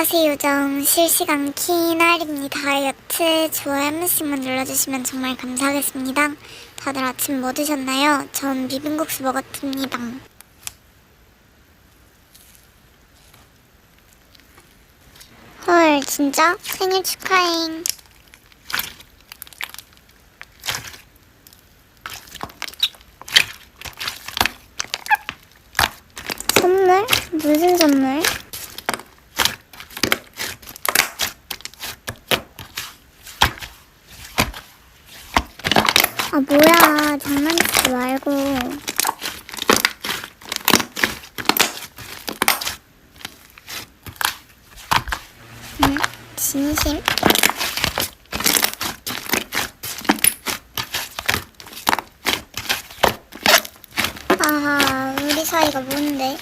안녕하세요 요정 실시간 키날입니다 다이어트 좋아요 한 번씩만 눌러주시면 정말 감사하겠습니다 다들 아침 뭐 드셨나요? 전 비빔국수 먹었습니다 헐 진짜? 생일 축하해 선물? 무슨 선물? 뭐야 장난치지 말고 응? 진심? 아하 우리 사이가 뭔데?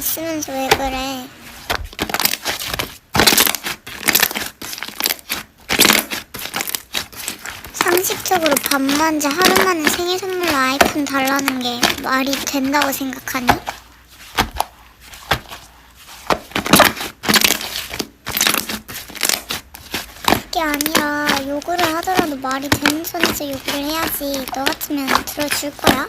잘 알고 있으면서 왜 그래? 상식적으로 밤만지 하루 만에 생일 선물로 아이폰 달라는 게 말이 된다고 생각하니? 그게 아니라 요구를 하더라도 말이 되는 선에서 요구를 해야지 너 같으면 들어줄 거야?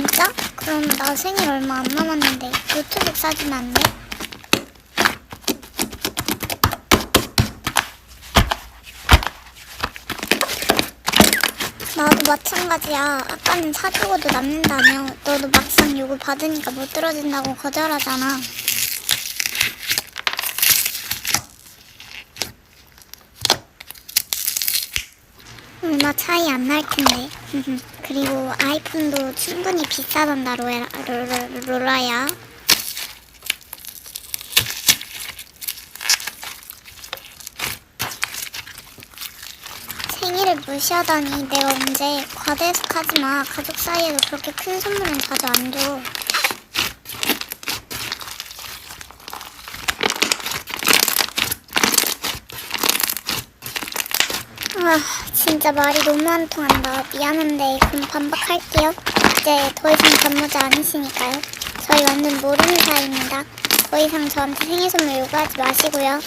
진짜? 그럼 나 생일 얼마 안 남았는데 노트북 사주면 안 돼? 나도 마찬가지야. 아까는 사주고도 남는다며. 너도 막상 요구 받으니까 못 들어준다고 거절하잖아. 얼마 차이 안 날 텐데. 그리고 아이폰도 충분히 비싸단다, 로라, 로라, 로라야. 생일을 무시하다니 내가 언제 과대해석하지 마. 가족 사이에도 그렇게 큰 선물은 자주 안 줘. 아, 진짜 말이 너무 안 통한다. 미안한데 그럼 반박할게요. 이제 더 이상 단무자 아니시니까요. 저희 완전 모르는 사이입니다. 더 이상 저한테 생일 선물 요구하지 마시고요.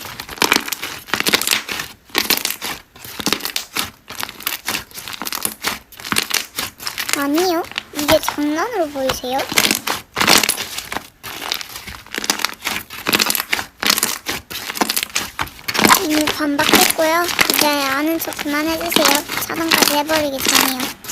아니요. 이게 장난으로 보이세요? 이미 반박했고요. 이제 아는 척 그만해주세요. 차단까지 해버리기 전이요.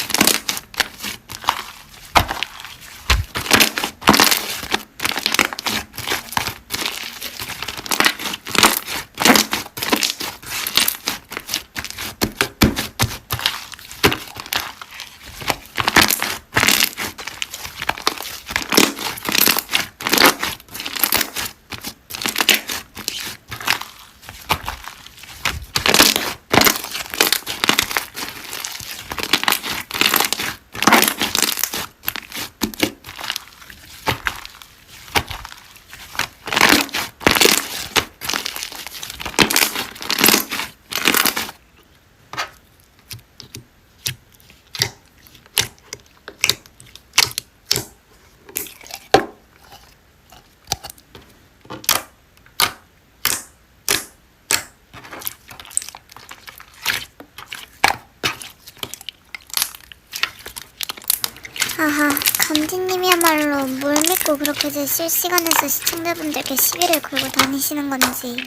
아하, 감지님이야말로 뭘 믿고 그렇게 제 실시간에서 시청자분들께 시비를 걸고 다니시는 건지.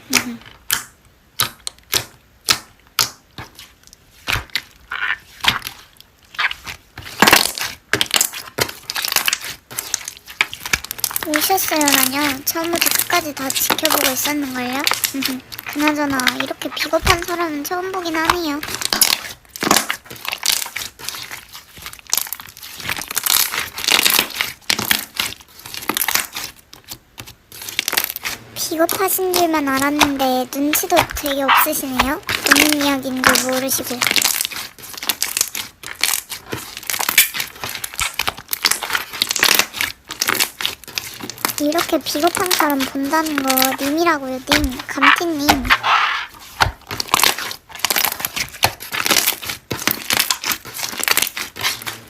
오셨어요라뇨? 처음부터 끝까지 다 지켜보고 있었는걸요? 그나저나 이렇게 비겁한 사람은 처음 보긴 하네요. 비겁하신 줄만 알았는데 눈치도 되게 없으시네요. 본인 이야기인 줄 모르시고. 이렇게 비겁한 사람 본다는 거 님이라고요, 님. 감티님.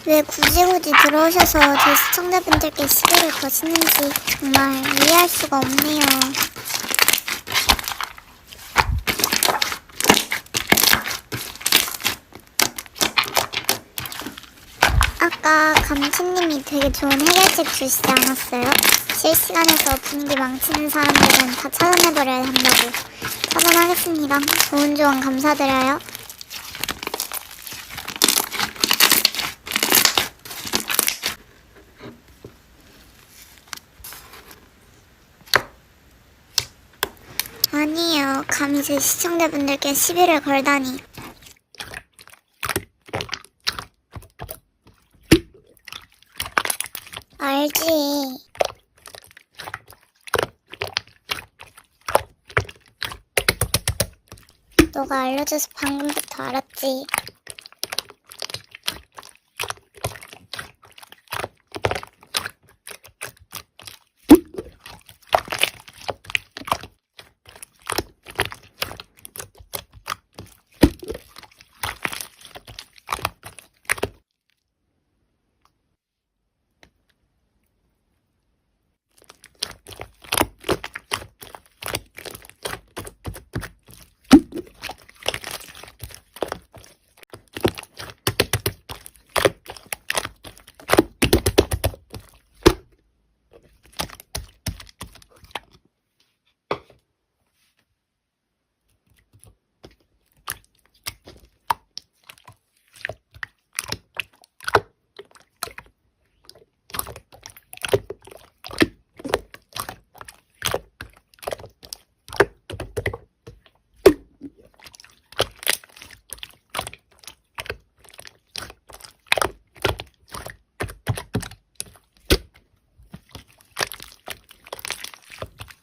왜 굳이 굳이 들어오셔서 제 시청자분들께 시비를 거시는지 정말 이해할 수가 없네요. 아까 감치님이 되게 좋은 해결책 주시지 않았어요? 실시간에서 분위기 망치는 사람들은 다 차단해버려야 한다고. 차단하겠습니다. 좋은 조언 감사드려요. 아니에요. 감히 제 시청자분들께 시비를 걸다니. 알지. 너가 알려줘서 방금부터 알았지.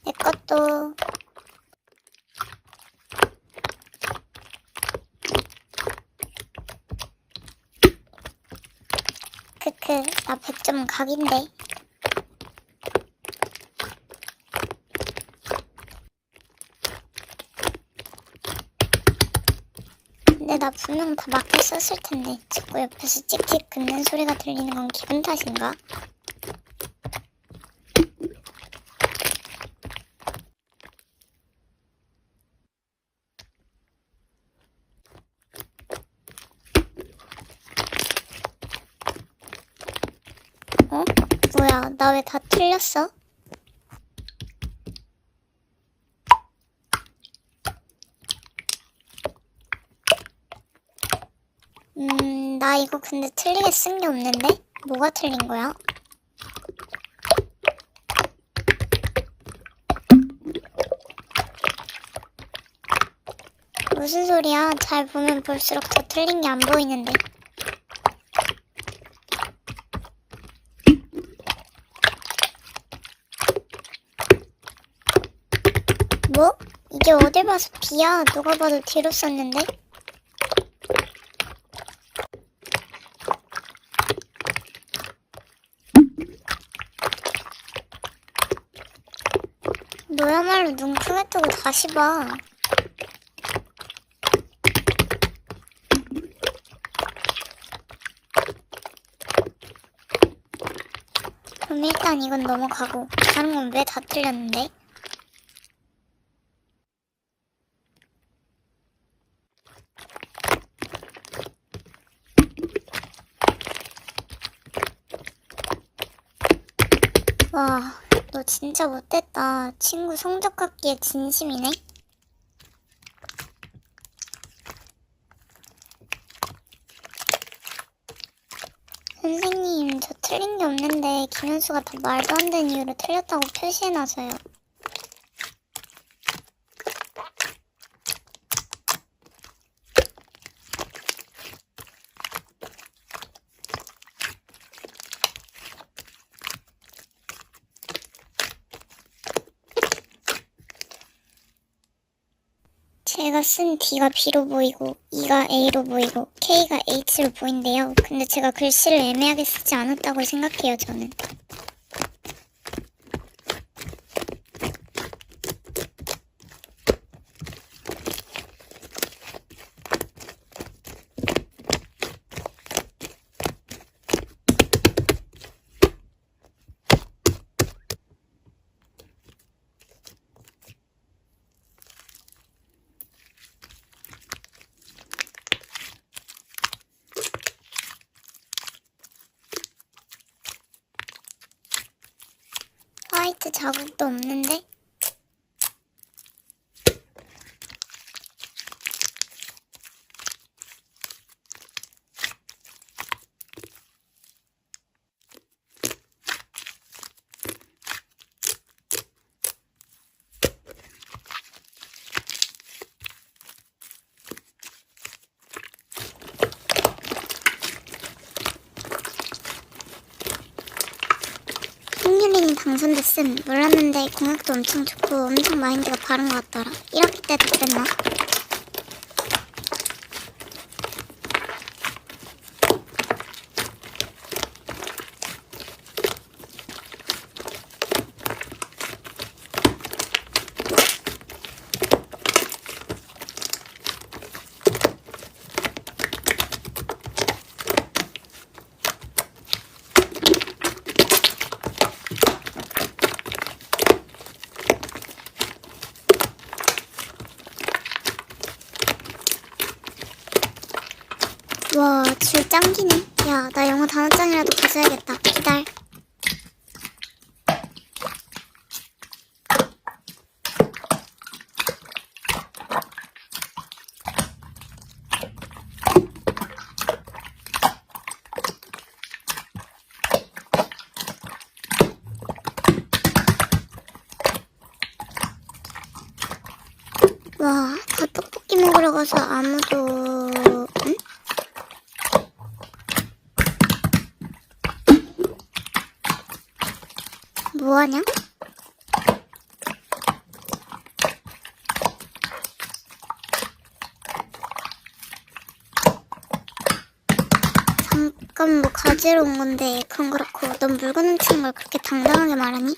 내 것도 크크 나 100점 각인데 근데 나 분명 다 맞게 썼을 텐데 자꾸 옆에서 찍찍 긋는 소리가 들리는 건 기분 탓인가? 어? 뭐야, 나 왜 다 틀렸어? 음, 나 이거 근데 틀리게 쓴 게 없는데? 뭐가 틀린 거야? 무슨 소리야? 잘 보면 볼수록 더 틀린 게 안 보이는데. 뭐? 이게 어딜 봐서 B야? 누가 봐도 D로 썼는데? 너야말로 눈 크게 뜨고 다시 봐. 그럼 일단 이건 넘어가고 다른 건 왜 다 틀렸는데? 와, 너 진짜 못됐다. 친구 성적 갖기에 진심이네? 선생님, 저 틀린 게 없는데 김현수가 다 말도 안 되는 이유로 틀렸다고 표시해놔서요. 제가 쓴 D가 B로 보이고 E가 A로 보이고 K가 H로 보인대요. 근데 제가 글씨를 애매하게 쓰지 않았다고 생각해요, 저는. 하트 자국도 없는데? 홍유린이 당 선됐음 몰랐는데 공약도 엄청 좋고 엄청 마인드가 바른 것 같더라 1학기 때도 그랬나? 와, 줄 짱기네. 야, 나 영어 단어장이라도 가져야겠다. 기다려. 와, 다 떡볶이 먹으러 가서 아무도, 응? 뭐하냐? 잠깐 뭐 가지러 온 건데 그건 그렇고 넌 물건 훔치는 걸 그렇게 당당하게 말하니?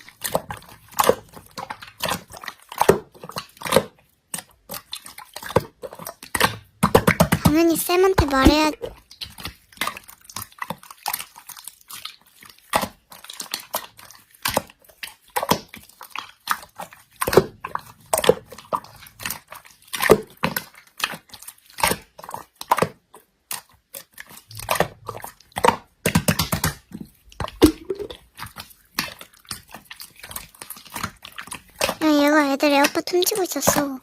당연히 쌤한테 말해야 야, 얘가 애들 에어팟 훔치고 있었어.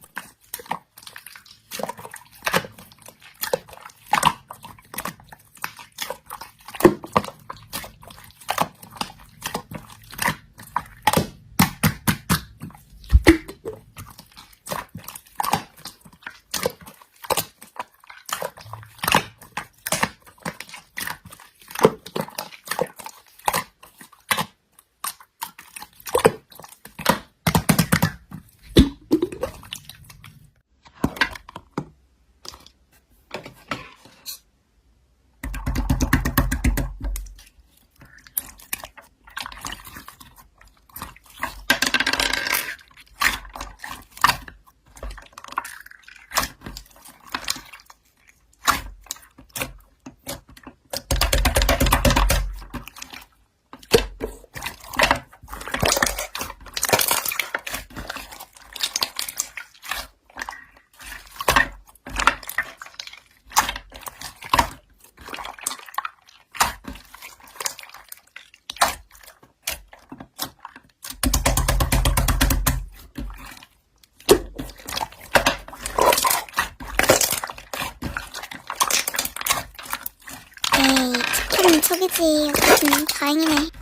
척이지. 어쨌든 다행이네.